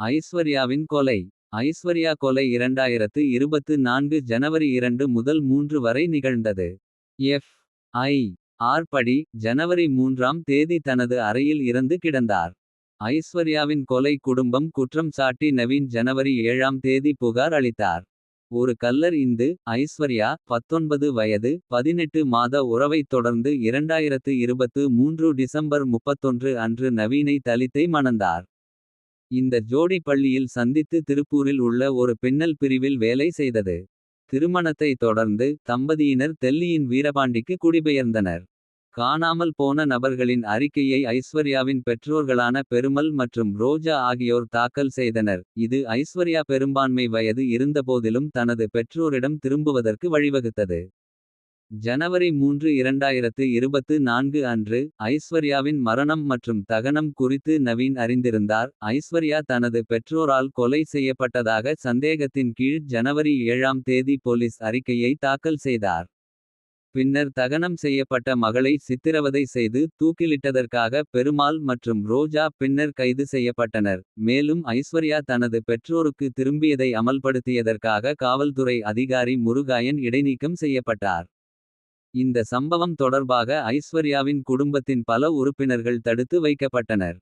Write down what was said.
ஐஸ்வர்யாவின் கொலை ஐஸ்வர்யா கொலை இரண்டாயிரத்து இருபத்து நான்கு ஜனவரி இரண்டு முதல் மூன்று வரை நிகழ்ந்தது. எஃப் ஐ ஆர் படி ஜனவரி மூன்றாம் தேதி தனது அறையில் இறந்து கிடந்தார். ஐஸ்வர்யாவின் கொலை குடும்பம் குற்றம் சாட்டி நவீன் ஜனவரி ஏழாம் தேதி புகார் அளித்தார். ஒரு கல்லர் இந்து ஐஸ்வர்யா பத்தொன்பது வயது பதினெட்டு மாத உறவைத் தொடர்ந்து இரண்டாயிரத்து இருபத்து மூன்று டிசம்பர் முப்பத்தொன்று அன்று நவீனை தலித்தை மணந்தார். இந்த ஜோடி பள்ளியில் சந்தித்து திருப்பூரில் உள்ள ஒரு பின்னல் பிரிவில் வேலை செய்தது. திருமணத்தை தொடர்ந்து தம்பதியினர் தெல்லியின் வீரபாண்டிக்கு குடிபெயர்ந்தனர். காணாமல் போன நபர்களின் அறிக்கையை ஐஸ்வர்யாவின் பெற்றோர்களான பெருமல் மற்றும் ரோஜா ஆகியோர் தாக்கல் செய்தனர். இது ஐஸ்வர்யா பெரும்பான்மை வயது இருந்தபோதிலும் தனது பெற்றோரிடம் திரும்புவதற்கு வழிவகுத்தது. ஜனவரி மூன்று இரண்டாயிரத்து இருபத்து நான்கு அன்று ஐஸ்வர்யாவின் மரணம் மற்றும் தகனம் குறித்து நவீன் அறிந்திருந்தார். ஐஸ்வர்யா தனது பெற்றோரால் கொலை செய்யப்பட்டதாக சந்தேகத்தின் கீழ் ஜனவரி ஏழாம் தேதி போலீஸ் அறிக்கையை தாக்கல் செய்தார். பின்னர் தகனம் செய்யப்பட்ட மகளை சித்திரவதை செய்து தூக்கிலிட்டதற்காக பெருமாள் மற்றும் ரோஜா பின்னர் கைது செய்யப்பட்டனர். மேலும் ஐஸ்வர்யா தனது பெற்றோருக்கு திரும்பியதை அமல்படுத்தியதற்காக காவல்துறை அதிகாரி முருகாயன் இடைநீக்கம் செய்யப்பட்டார். இந்த சம்பவம் தொடர்பாக ஐஸ்வர்யாவின் குடும்பத்தின் பல உறுப்பினர்கள் தடுத்து வைக்கப்பட்டனர்.